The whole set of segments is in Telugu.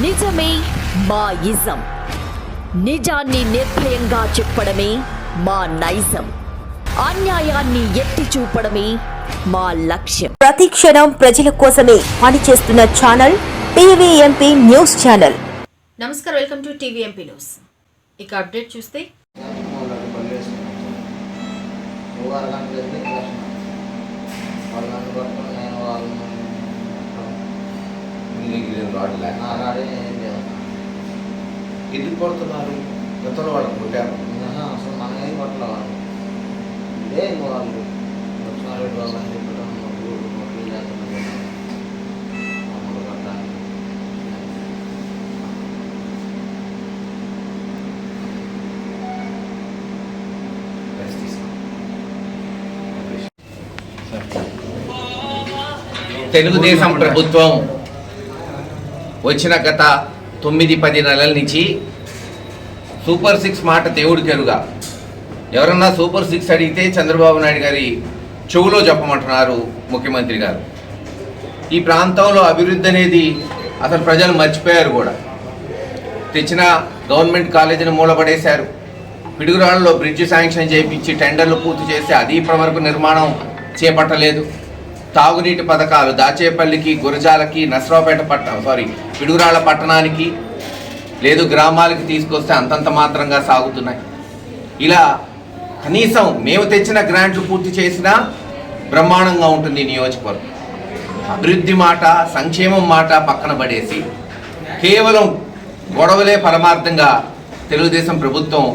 నిజమే మా ఇజం నిజాన్ని నిర్భయంగా చెప్పడమే మా నైజం. అన్యాయాన్ని ఎత్తి చూపడమే మా లక్ష్యం. ప్రతి క్షణం ప్రజల కోసమే పనిచేస్తున్న ఛానల్ టీవీఎంపీ న్యూస్ ఛానల్. నమస్కారం వెల్కమ్ టు టీవీఎంపీ న్యూస్. ఇక అప్డేట్ చూస్తే నేను వాళ్ళని నా రాడి ఏం చేయాలి ఎందుకు కొడుతున్నారు? గతంలో వాళ్ళకి కొట్టారు. ఆహా, అసలు మనం ఏం పట్టలే వాళ్ళు ఇదే ఇంకో వాళ్ళు. లక్ష్మారెడ్డి వాళ్ళు అని చెప్పడం మొదలు మొదలు చేస్తున్నారు మమ్మల్ని కొట్టడానికి. రెస్ట్ తీసుకో. తెలుగుదేశం ప్రభుత్వం వచ్చిన గత తొమ్మిది పది నెలల నుంచి సూపర్ సిక్స్ మాట దేవుడి ఎరుగా ఎవరన్నా సూపర్ సిక్స్ అడిగితే చంద్రబాబు నాయుడు గారి చెవులో చెప్పమంటున్నారు ముఖ్యమంత్రి గారు. ఈ ప్రాంతంలో అభివృద్ధి అనేది అసలు ప్రజలు మర్చిపోయారు కూడా. తెచ్చిన గవర్నమెంట్ కాలేజీని మూలపడేశారు. పిడుగురాళ్ళలో బ్రిడ్జ్ శాంక్షన్ చేయించి టెండర్లు పూర్తి చేసి అది ఇప్పటివరకు నిర్మాణం చేపట్టలేదు. తాగునీటి పథకాలు దాచేపల్లికి గురజాలకి నసరావుపేట పట్ట సారీ పిడుగురాళ్ళ పట్టణానికి లేదు గ్రామాలకి తీసుకొస్తే అంతంత మాత్రంగా సాగుతున్నాయి. ఇలా కనీసం మేము తెచ్చిన గ్రాంట్లు పూర్తి చేసినా బ్రహ్మాండంగా ఉంటుంది నియోజకవర్గం. అభివృద్ధి మాట సంక్షేమం మాట పక్కన పడేసి కేవలం గొడవలే పరమార్థంగా తెలుగుదేశం ప్రభుత్వం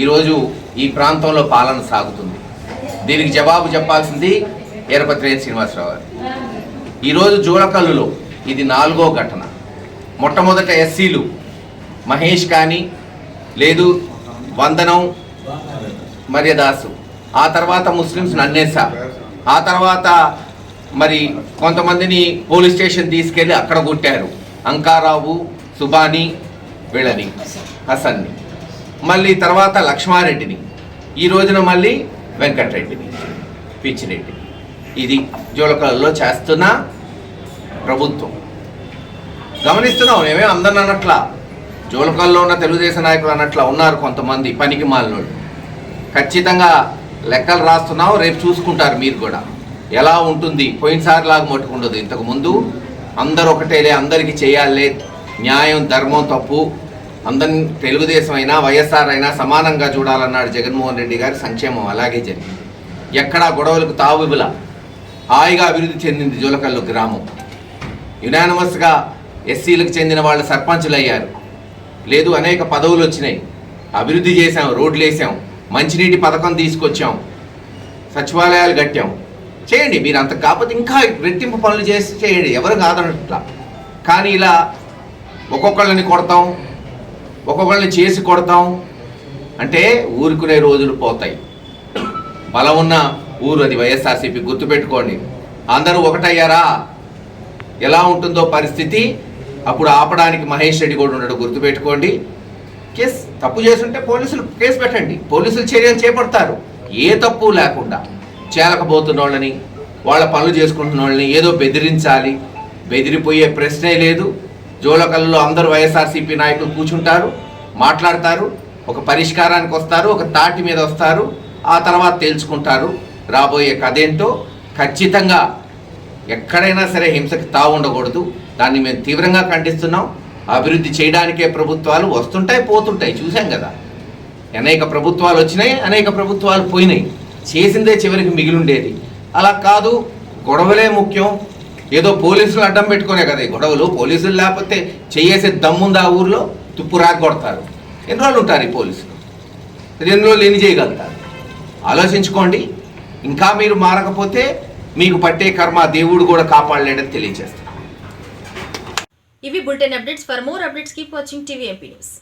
ఈరోజు ఈ ప్రాంతంలో పాలన సాగుతుంది. దీనికి జవాబు చెప్పాల్సింది ఎరపతిరేని శ్రీనివాసరావు గారు. ఈరోజు జూలకల్లులో ఇది నాలుగో ఘటన. మొట్టమొదట ఎస్సీలు మహేష్ కానీ లేదు వందనం మర్యదాసు. ఆ తర్వాత ముస్లిమ్స్ నన్నేసా. ఆ తర్వాత మరి కొంతమందిని పోలీస్ స్టేషన్ తీసుకెళ్ళి అక్కడ కొట్టారు. అంకారావు సుబాని వీళ్ళని హసన్ని. మళ్ళీ తర్వాత లక్ష్మారెడ్డిని. ఈ రోజున మళ్ళీ వెంకటరెడ్డిని పిచ్చిరెడ్డి ఇది జోలకలలో చేస్తున్న ప్రభుత్వం. గమనిస్తున్నాం మేమే అందరిని అన్నట్లా జోలకల్లో ఉన్న తెలుగుదేశం నాయకులు అన్నట్లా ఉన్నారు కొంతమంది పనికి మాలినోళ్ళు. ఖచ్చితంగా లెక్కలు రాస్తున్నాం రేపు చూసుకుంటారు మీరు కూడా. ఎలా ఉంటుంది? పోయినసారి లాగా మట్టుకుండదు ఇంతకు ముందు అందరూ ఒకటేలే అందరికీ చేయాలే. న్యాయం ధర్మం తప్పు. అందరిని తెలుగుదేశం అయినా వైఎస్ఆర్ అయినా సమానంగా చూడాలన్నాడు జగన్మోహన్ రెడ్డి గారి సంక్షేమం. అలాగే జరిగింది. ఎక్కడా గొడవలకు తావుబుల హాయిగా అభివృద్ధి చెందింది జోలకల్లు గ్రామం. యునానమస్గా ఎస్సీలకు చెందిన వాళ్ళు సర్పంచులు అయ్యారు లేదు అనేక పదవులు వచ్చినాయి. అభివృద్ధి చేశాం రోడ్లు వేసాం మంచినీటి పథకం తీసుకొచ్చాం సచివాలయాలు కట్టాం. చేయండి మీరు అంత కాకపోతే ఇంకా రెట్టింపు పనులు చేసి చేయండి ఎవరు కాదనట్లా. కానీ ఇలా ఒక్కొక్కళ్ళని కొడతాం ఒక్కొక్కళ్ళని చేసి కొడతాం. అంటే ఊరుకునే రోజులు పోతాయి. బలం ఉన్న ఊరు అది వైఎస్ఆర్సీపీ గుర్తుపెట్టుకోండి. అందరూ ఒకటయ్యారా? ఎలా ఉంటుందో పరిస్థితి? అప్పుడు ఆపడానికి మహేష్ రెడ్డి కూడా ఉండడు గుర్తుపెట్టుకోండి. కేసు తప్పు చేస్తుంటే పోలీసులు కేసు పెట్టండి. పోలీసులు చర్యలు చేపడతారు. ఏ తప్పు లేకుండా చేలకపోతున్న వాళ్ళని వాళ్ళ పనులు చేసుకుంటున్న వాళ్ళని ఏదో బెదిరించాలి. బెదిరిపోయే ప్రశ్నే లేదు. జోలకల్లో అందరూ వైఎస్ఆర్సీపీ నాయకులు కూర్చుంటారు మాట్లాడతారు ఒక పరిష్కారానికి వస్తారు ఒక తాటి మీద వస్తారు ఆ తర్వాత తేల్చుకుంటారు. రాబోయే కథ ఏంటో ఖచ్చితంగా ఎక్కడైనా సరే హింసకు తావు ఉండకూడదు. దాన్ని మేము తీవ్రంగా ఖండిస్తున్నాం. అభివృద్ధి చేయడానికే ప్రభుత్వాలు వస్తుంటాయి పోతుంటాయి. చూసాం కదా. అనేక ప్రభుత్వాలు వచ్చినాయి అనేక ప్రభుత్వాలు పోయినాయి. చేసిందే చివరికి మిగిలిండేది. అలా కాదు గొడవలే ముఖ్యం. ఏదో పోలీసులు అడ్డం పెట్టుకునే కదా ఈ గొడవలు. పోలీసులు లేకపోతే చేసే దమ్ముంది ఆ ఊర్లో? తుప్పు రాకి కొడతారు ఎన్ని రోజులు ఉంటారు ఈ పోలీసులు? ఎన్ని రోజులు ఎన్ని చేయగలుగుతారు? ఆలోచించుకోండి. ఇంకా మీరు మారకపోతే మీకు పట్టే కర్మ దేవుడు కూడా కాపాడలేడని తెలియజేస్తాను. ఇవి bulletin updates. For more updates keep watching TVMP news.